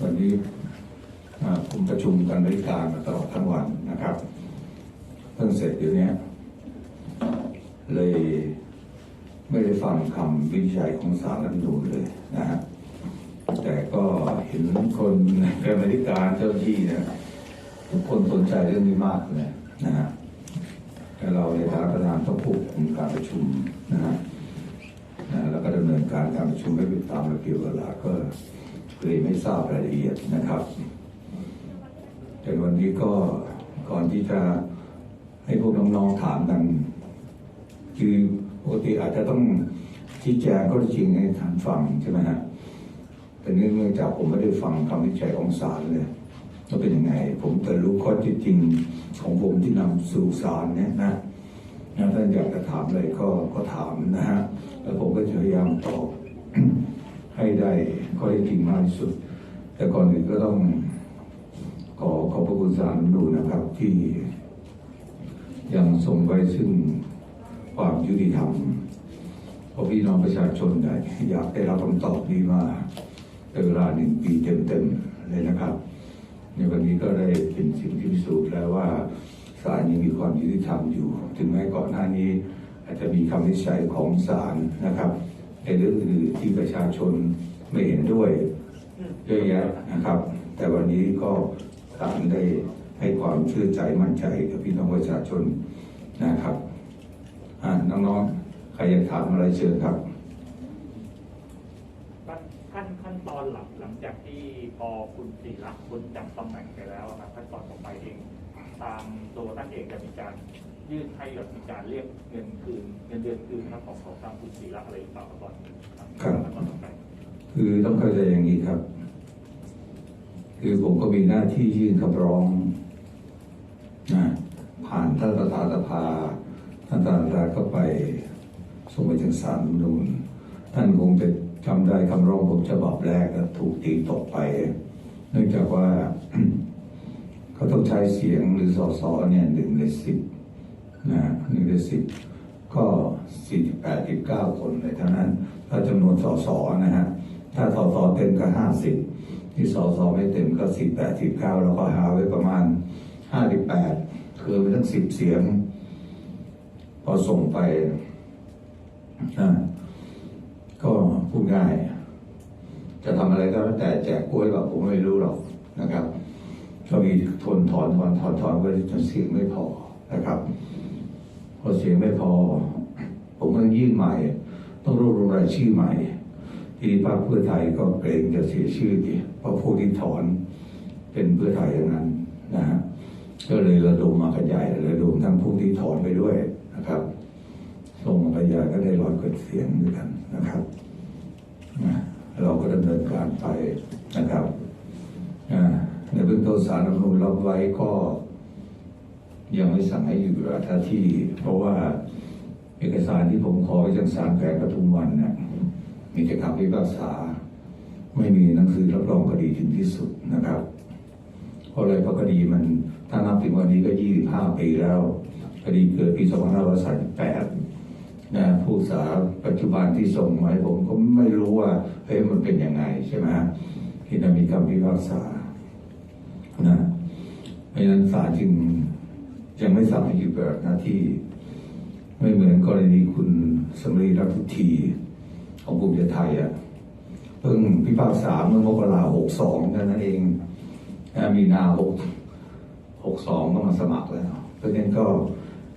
วันนี้ผมประชุมกันด้วยการมาตลอดทั้งวันนะครับเพิ่งเสร็จอยู่เนี้ยเลยไม่ได้ฟังคำวิจัยของศาลรัฐธรรมนูญเลยนะฮะแต่ก็เห็นคนกรรมธิการเจ้าหน้าที่เนี่ยทุกคนสนใจเรื่องนี้มากเลยนะฮะแต่เราในฐานะประธานต้องควบคุมการประชุมนะฮะนะแล้วก็ดำเนินการการประชุมให้เป็นตามระเบียบเวลาก็ เลยไม่ทราบรายละเอียดนะครับแต่วันนี้ก็ก่อนที่จะให้พวกน้องๆถามกัน คือปกติอาจจะต้องชี้แจงก็จริงให้ท่านฟังใช่ไหมฮะแต่เนื่องจากผมไม่ได้ฟังคำวิจัยของศาลเลยว่าเป็นยังไง ผมแต่รู้ข้อเท็จจริงของผมที่นำสู่ศาลเนี่ยนะนะท่านอยากจะถามอะไรก็ก็ถามนะฮะแล้วผมก็จะพยายามตอบ ให้ได้ข้อเท็จจริงมากที่สุด แต่ก่อนอื่นก็ต้องขอขอบพระคุณศาลรัฐธรรมนูนะครับที่ยังทรงไว้ซึ่งความยุติธรรมเพราะพี่น้องประชาชนได้อยากได้รับคำตอบนี้มาเป็นเวลาหนึ่งปีเต็มๆเลยนะครับ ในวันนี้ก็ได้เป็นสิ่งที่พิสูจน์แล้วว่าศาลยังมีความยุติธรรมอยู่ ถึงแม้ก่อนหน้านี้ อาจจะมีคำวินิจฉัยของศาลนะครับ ในเรื่องอื่นที่ประชาชนไม่เห็นด้วยเยอะแยะนะครับ แต่วันนี้ก็ศาลได้ให้ความเชื่อใจมั่นใจกับพี่น้องประชาชนนะครับน้องๆ ใครอยากถามอะไรเชิญครับขั้นขั้นตอนหลังหลังจากที่พอคุณศิระพ้นจากตำแหน่งไปแล้วอะครับขั้นตอนต่อไปเอง ตามตัวท่านเองจะมีการ ยื่นให้กับมีการเรียกเงินคืนเงินเดือนคืนนะครับของของทางคุณศิระอะไรหรือเปล่าครับตอนนี้ครับครับขั้นตอนต่อไปคือต้องเข้าใจอย่างนี้ครับ คือผมก็มีหน้าที่ยื่นคำร้องนะผ่านท่านประธานสภาท่านประธานสภาก็ไปส่งไปถึงศาลรัฐธรรมนูญท่านคงจะจำได้คำร้องผมฉบับแรกก็ถูกตีตกไป เนื่องจากว่า เขาต้องใช้เสียงหรือสสเนี่ยหนึ่งในสิบ นะหนึ่งในสิบก็สี่สิบแปดสิบเก้าคนเลยเท่านั้นถ้าจำนวนสสนะฮะถ้าสสเต็มก็ห้าสิบที่สสไม่เต็มก็สิบแปดสิบเก้าแล้วก็หาไว้ประมาณห้าสิบแปดคือไปทั้งสิบเสียง พอส่งไปนะก็พูดง่าย จะทำอะไรก็แล้วแต่แจกกล้วยแบบผมไม่รู้หรอกนะครับก็มีทนถอนถอนถอนถอนไปจนเสียงไม่พอนะครับ พอเสียงไม่พอ ผมก็ยื่นใหม่ ต้องรวบรวมรายชื่อใหม่ ที่พรรคเพื่อไทยก็เกรงจะเสียชื่อดิเพราะผู้ที่ถอนเป็นเพื่อไทยอย่างนั้นนะฮะก็เลยระดมมากันใหญ่ระดมทั้งผู้ที่ถอนไปด้วยนะครับส่งมากันใหญ่ก็ได้ร้อยกว่าเสียงด้วยกันนะครับนะเราก็ดำเนินการไปนะครับในเบื้องต้นสารรัฐธรรมนูญรับไว้ก็ ยังไม่สั่งให้อยู่ราท่าที่ เพราะว่าเอกสารที่ผมขอจากศาลแขวงปทุมวันเนี่ยมีแต่คำพิพากษา ไม่มีหนังสือรับรองคดีถึงที่สุดนะครับเพราะอะไรเพราะคดีมันถ้านับถึงวันนี้ก็25ปีแล้ว คดีเกิดปี2538นะผู้สาปัจจุบันที่ส่งมาให้ผมก็ไม่รู้ว่าเฮ้ยมันเป็นยังไงใช่ไหมที่จะมีคำพิพากษานะเพราะฉะนั้นศาลจึง ยังไม่สั่งให้หยุดปฏิบัติหน้าที่ ไม่เหมือนกรณีคุณสมรีรักทุทีของภูมิใจไทยอะเพิ่งพิพากษาเมื่อมกราหกสองนั่นเองมีนาหกหกสองก็มาสมัครแล้วเพราะฉะนั้นก็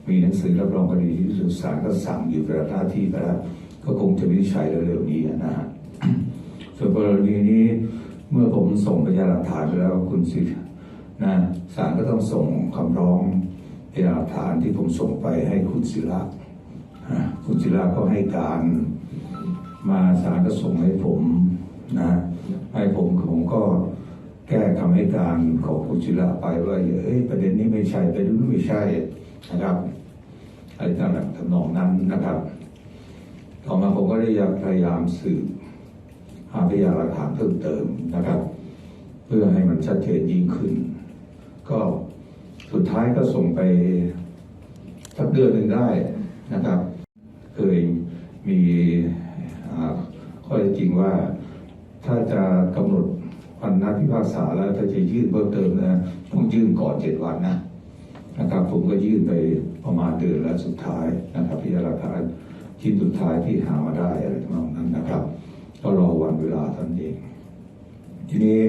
มีหนังสือรับรองคดีที่สุดศาลก็สั่งหยุดปฏิบัติหน้าที่ไปแล้วก็คงจะวินิจฉัยเร็วๆนี้นะฮะส่วนกรณีนี้เมื่อผมส่งพยานหลักฐานไปแล้วคุณสิทธิ์นะศาลก็ต้องส่งคำร้อง พยานหลักฐานที่ผมส่งไปให้คุณศิระคุณศิระก็ให้การมาศาลก็ส่งให้ผมนะให้ผมผมก็แก้คำให้การของคุณศิระไปว่าเอ้ยประเด็นนี้ไม่ใช่ประเด็นนี้ไม่ใช่นะครับอะไรต่างๆทำนองนั้นนะครับต่อมาผมก็ได้พยายามสืบหาพยานหลักฐานเพิ่มเติมนะครับ เพื่อให้มันชัดเจนยิ่งขึ้น ก็ สุดท้ายก็ส่งไปสักเดือนหนึ่งได้นะครับ เคยมีข้อเท็จจริงว่าถ้าจะกำหนดวันนัดพิพากษาแล้วถ้าจะยื่นเพิ่มเติมนะต้องยื่นก่อนเจ็ดวันนะนะครับ ผมก็ยื่นไปประมาณเดือนแล้วสุดท้ายนะครับพยานหลักฐาชิ้นสุดท้ายที่หามาได้อะไรทำนองนั้นนะครับ ก็รอวันเวลาท่านั้นเอง ทีนี้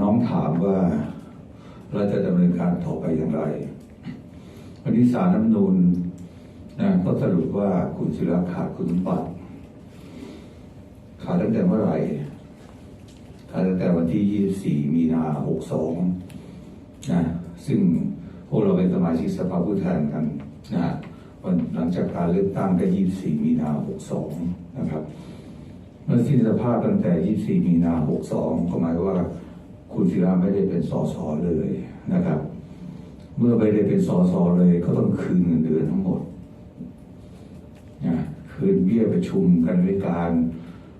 น้องถามว่า เราจะดำเนินการต่อไปอย่างไร วันนี้สารน้ำนูนนะก็สรุปว่าคุณศิระขาดคุณสมบัติขาดตั้งแต่เมื่อไหร่ ขาดตั้งแต่วันที่ 24 มีนา 62 นะ ซึ่งพวกเราเป็นสมาชิกสภาผู้แทนกันนะวันหลังจากการเลือกตั้งก็24 มีนา 62 นะครับ เมื่อสิ้นสภาพตั้งแต่ 24 มีนา 62 ก็หมายว่า คุณศิระไม่ได้เป็นสสเลยนะครับ เมื่อไม่ได้เป็นสสเลยก็ต้องคืนเงินเดือนทั้งหมดนะคืนเบี้ยประชุมกันในการ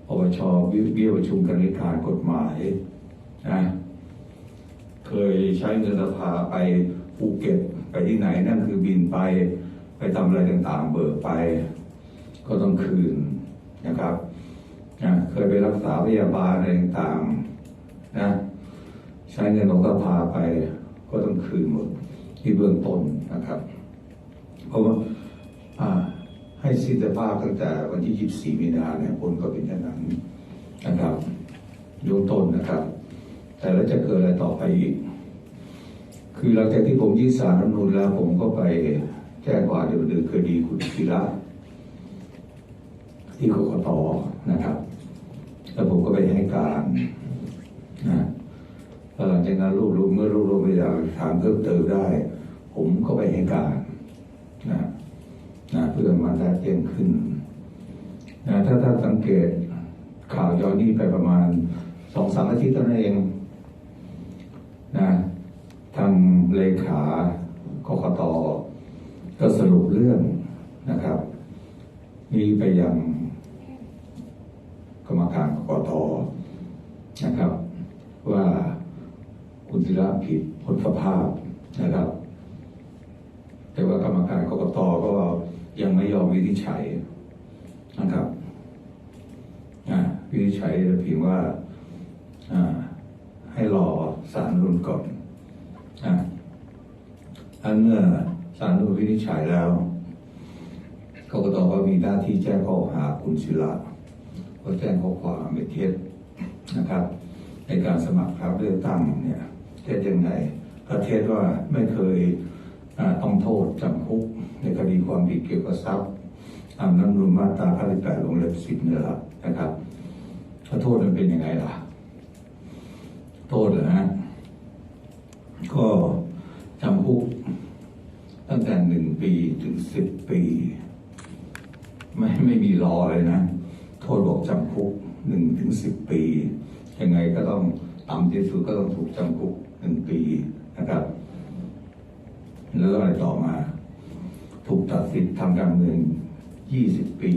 ปปชเบี้ยประชุมกันในการกฎหมายนะเคยใช้เงินสภาไปภูเก็ตไปที่ไหนนั่นคือบินไปไปทำอะไรต่างๆ เบิกไป ก็ต้องคืนนะครับนะเคยไปรักษาพยาบาลอะไรต่างๆนะ ใช้เงินของสภาไปก็ต้องคืนหมดที่เบื้องต้นนะครับ เพราะว่าให้สิ้นสภาพตั้งแต่วันที่ 24 มีนาเนี่ยผลก็เป็นอย่างนั้นนะครับเบื้องต้นนะครับ แต่แล้วจะเกิดอะไรต่อไปอีก คือหลังจากที่ผมยื่นสารรัฐมนูญแล้ว ผมก็ไปแจ้งความดำเนินคดีคุณศิระที่กกตนะครับ แล้วผมก็ไปให้การ แล้วหลังจากนั้นรวบรวมเมื่อรวบรวมพยานหลักฐานเพิ่มเติมได้ ผมก็ไปให้การนะนะเพื่อมาได้เตียงขึ้นนะถ้าถ้าสังเกตข่าวย้อนนี้ไปประมาณสองสามอาทิตย์เท่านั้นเองนะทางเลขากกตก็สรุปเรื่องนะครับ นี้ไปยังกรรมการกกตนะครับ ว่า คุณศิระผิดพ้นสภาพนะครับ แต่ว่ากรรมการกรกตก็ยังไม่ยอมวินิจฉัยนะครับวินิจฉัยเพียงว่าให้รอสารรุนก่อนอันเมื่อสารรุนวินิจฉัยแล้วกรกตก็มีหน้าที่แจ้งข้อหาคุณศิระก็แจ้งข้อความเป็นเท็จนะครับ ในการสมัครรับเลือกตั้งเนี่ย ท็จยังไงก็เท็จว่าไม่เคยต้องโทษจำคุกในคดีความผิดเกี่ยวกับทรัพย์ตามน้ำนูนมาตรา58วงเล็บ10เนี่ยนะครับโทษมันเป็นยังไงล่ะ โทษเหรอฮะก็จำคุกตั้งแต่หนึ่งปีถึงสิบปี ไม่ไม่มีรอเลยนะ โทษบอกจำคุกหนึ่งถึงสิบปี ยังไงก็ต้องต่ำที่สุดก็ต้องถูกจำคุก หนึ่งปีนะครับ แล้วอะไรต่อมา ถูกตัดสิทธิ์ทางการเมืองยี่สิบปี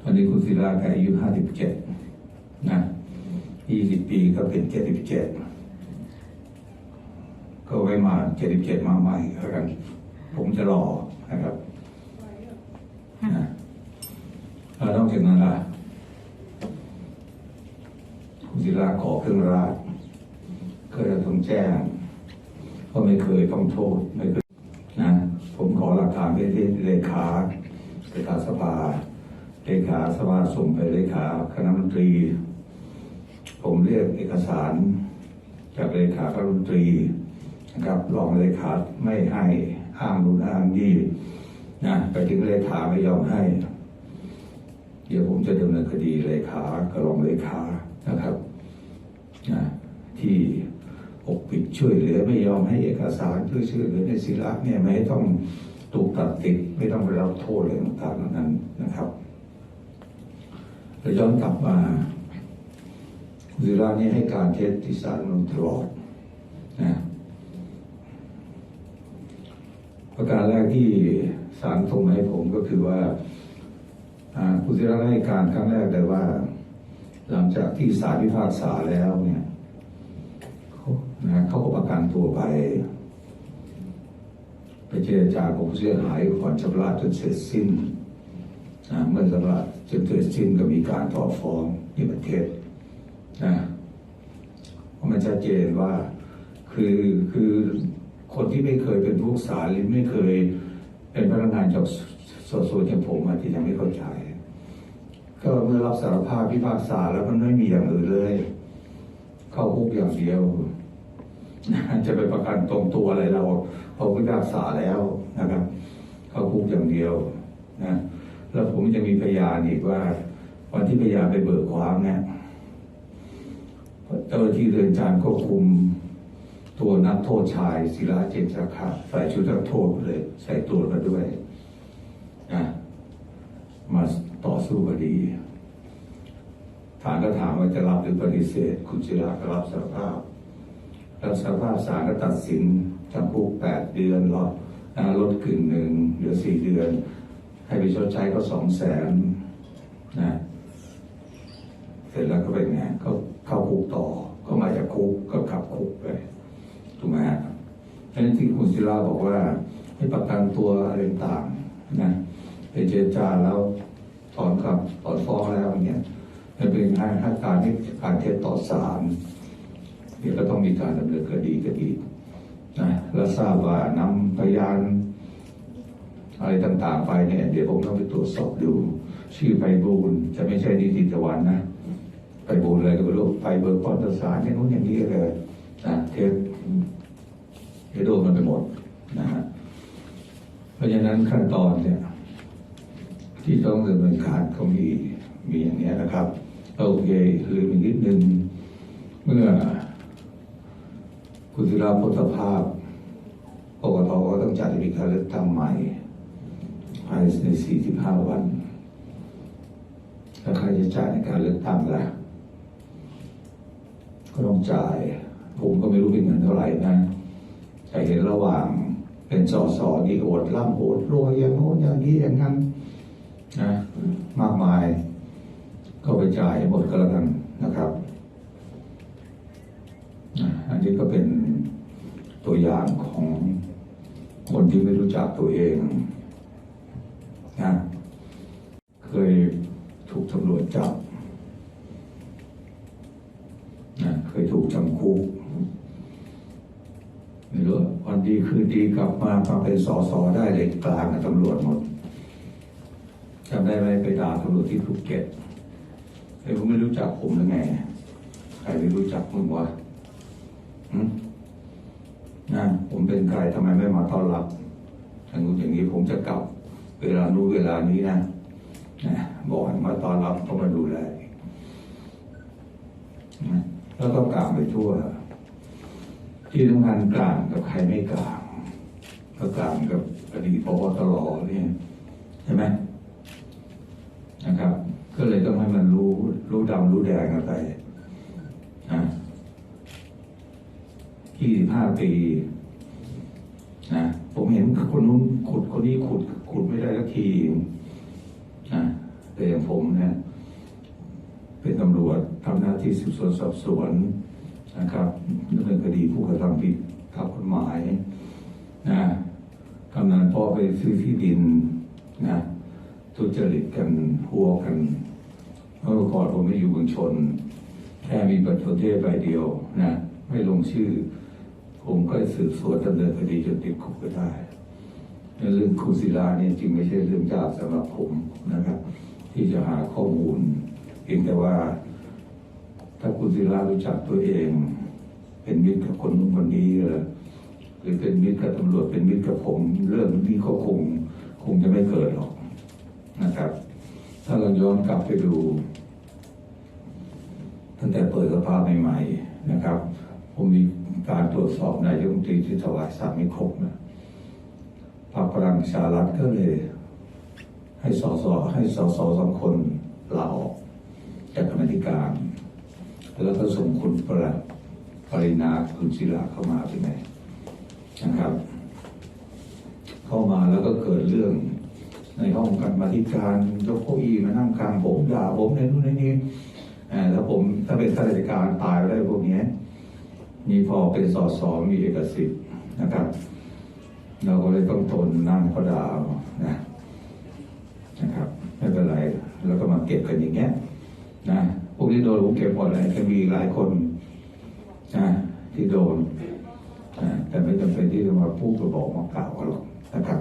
ตอนนี้คุณศิลาแกอายุห้าสิบเจ็ดนะยี่สิบปีก็เป็นเจ็ดสิบเจ็ดก็ไว้มาเจ็ดสิบเจ็ดมาใหม่แล้วกัน ผมจะรอนะครับนะแล้วนอกจากนั้นล่ะคุณศิลาขอเครื่องราช ก็จะต้องแจ้งก็ไม่เคยต้องโทษไม่เคยนะผมขอหลักฐานไปที่เลขาเลขาสภาเลขาสภาส่งไปเลขาคณะมนตรี ผมเรียกเอกสาร จากเลขาคณะมนตรีนะครับรองเลขาไม่ให้อ้างนู่นอ้างนี่นะไปถึงเลขาไม่ยอมให้ เดี๋ยวผมจะดำเนินคดีเลขากับรองเลขานะครับนะที่ ปกปิดช่วยเหลือไม่ยอมให้เอกสารเพื่อช่วยเหลือในศิระเนี่ยไม่ต้องถูกตัดติดไม่ต้องไปรับโทษอะไรต่างๆนั้นนะครับแล้วย้อนกลับมาคุณศิระนี่ให้การเท็จที่ศาลนนตลอดนะประการแรกที่ศาลส่งมาให้ผมก็คือว่าอ่าคุณศิระให้การครั้งแรกเลยว่า หลังจากที่ศาลพิพากษาแล้วเนี่ย นะเขาก็ประกันตัวไป ไปเจรจากับผู้เสียหายก่อนชำระจนเสร็จสิ้นนะเมื่อชำระจนเสร็จสิ้นก็มีการต่อฟ้องที่ประเทศนะเพราะมันชัดเจนว่าคือคือคนที่ไม่เคยเป็นผู้ศึกษาหรือไม่เคยเป็นพนักงานจากสสอย่างผมอาจจะยังไม่เข้าใจก็เมื่อรับสารภาพพิพากษาแล้วมันไม่มีอย่างอื่นเลย เข้าคุกอย่างเดียว จะไปประกันตรงตัวอะไรเราพอพิพากษาแล้วนะครับเข้าคุกอย่างเดียวนะแล้วผมจะมีพยานอีกว่า วันที่พยานไปเบิกความเนี่ยเจ้าหน้าที่เรือนจำก็คุมตัวนักโทษชายศิลาเจนจาคะใส่ชุดนักโทษเลย ใส่ตัวมาด้วยนะมาต่อสู้คดีศาลก็ถามว่าจะรับหรือปฏิเสธ คุณศิลาก็รับสารภาพ รับสภาพศาลก็ตัดสินจำคุกแปดเดือนลดนะลดกึ่งหนึ่งเหลือสี่เดือน ให้ไปชดใช้ก็สองแสนนะเสร็จแล้วก็เป็นไงก็เข้าคุกต่อ ก็มาจากคุกก็ขับคุกไปถูกไหมฮะเพราะนั้นที่คุณศิลาบอกว่า ให้ประกันตัวอะไรต่างนะไปเจรจาแล้วถอนคำถอนฟ้องแล้วอย่างเงี้ยมันเป็นให้ให้การที่การเท็จต่อศาล เดี๋ยวก็ต้องมีการดำเนินคดีกันอีกนะแล้วทราบว่านำพยานอะไรต่างๆไปเนี่ยเดี๋ยวผมต้องไปตรวจสอบดู ชื่อไพบูลจะไม่ใช่นิติตะวันนะไพบูลอะไรก็ไม่รู้ไปเบิกความสารอย่างนู้นอย่างนี้เลยนะเทปเดี๋ยวโดนมันไปหมดนะฮะเพราะฉะนั้นขั้นตอนเนี่ยที่ต้องดำเนินการก็มีมีอย่างนี้นะครับโอเคคือมีนิดนึงเมื่อ คุณศิลาพุทธภาพกกตก็ต้องจัดมีการเลือกตั้งใหม่ภายใน 45 วันแล้วใครจะจ่ายในการเลือกตั้งล่ะ ก็ต้องจ่าย ผมก็ไม่รู้เป็นเงินเท่าไหร่นะ แต่เห็นระหว่างเป็นสอสอนี่โอดร่ำโอดรวยอย่างโน้นอย่างนี้อย่างนั้นนะมากมาย ก็ไปจ่ายหมดก็แล้วกันนะครับ อันนี้ก็เป็นตัวอย่างของคนที่ไม่รู้จักตัวเองนะเคยถูกตำรวจจับนะเคยถูกจำคุกไม่รู้วันดีคืนดีกลับมามาเป็นสอสอได้เลยกลางกับตำรวจหมดจำได้ไหมไปด่าตำรวจที่ภูเก็ตไอ้ผมไม่รู้จักผมหรือไง ใครไม่รู้จักมึงวะ นะผมเป็นใครทำไมไม่มาต้อนรับอย่างนู้นอย่างนี้ผมจะกลับ เวลานู้เวลานี้นะนะบอกให้มาต้อนรับก็มาดูแลนะแล้วก็กล่าวไปทั่ว ที่ทำงานกลางกับใครไม่กลางก็กลางกับอดีตพบตรเนี่ยใช่ไหมนะครับ ก็เลยต้องให้มันรู้รู้ดำรู้แดงกันไปนะ ยี่สิบห้าปีนะผมเห็นคนนู้นขุดคนนี้ขุด ขุดไม่ได้สักทีนะแต่อย่างผมเนี่ยเป็นตำรวจทำหน้าที่สืบสวนสอบสวนนะครับดำเนินคดีผู้กระทำผิดตามกฎหมายนะกำนันพ่อไปซื้อที่ดินนะทุจริตกันหัวกันเมื่อก่อนผมไม่อยู่เมืองชน แค่มีบัตรประเทศใบเดียวนะ ไม่ลงชื่อ ผมก็สืบสวนดำเนินคดีจนติดคุกก็ได้เรื่องครูศิลาเนี่ยจริงไม่ใช่เรื่องยากสำหรับผมนะครับ ที่จะหาข้อมูลเพียงแต่ว่า ถ้าคุณศิลารู้จักตัวเอง เป็นมิตรกับคนนู้นคนนี้หรือหรือเป็นมิตรกับตำรวจเป็นมิตรกับผมเรื่องนี้ก็คงคงจะไม่เกิดหรอกนะครับ ถ้าเราย้อนกลับไปดู ตั้งแต่เปิดสภาใหม่ ๆ นะครับ ผมมีการตรวจสอบนายกรัฐมนตรีที่ถวายสามไม่ครบนะพรรคพลังประชารัฐก็เลย ให้สสให้สสสองคนลาออกจากกรรมธิการ แล้วก็ส่งคุณประหลัดปรินาคุณศิลาเข้ามาเป็นไงนะครับ เข้ามาแล้วก็เกิดเรื่องในห้องกรรมธิการยกเก้าอี้มานั่งกลางผมด่าผมในนู่นในนี้อ่แล้วผมถ้าเป็นข้าราชการตายไปได้พวกเนี้ยมีพอเป็นสอสอมีเอกสิทธิ์นะครับ เราก็เลยต้องทนนั่งเขาดาวนะนะครับไม่เป็นไรแล้วก็มาเก็บกันอย่างเงี้ยนะพวกนี้โดนผมเก็บหมดเลยจะมีหลายคนนะที่โดนนะแต่ไม่จำเป็นที่จะมาพูดกระบอกมากล่าวกันหรอกนะครับ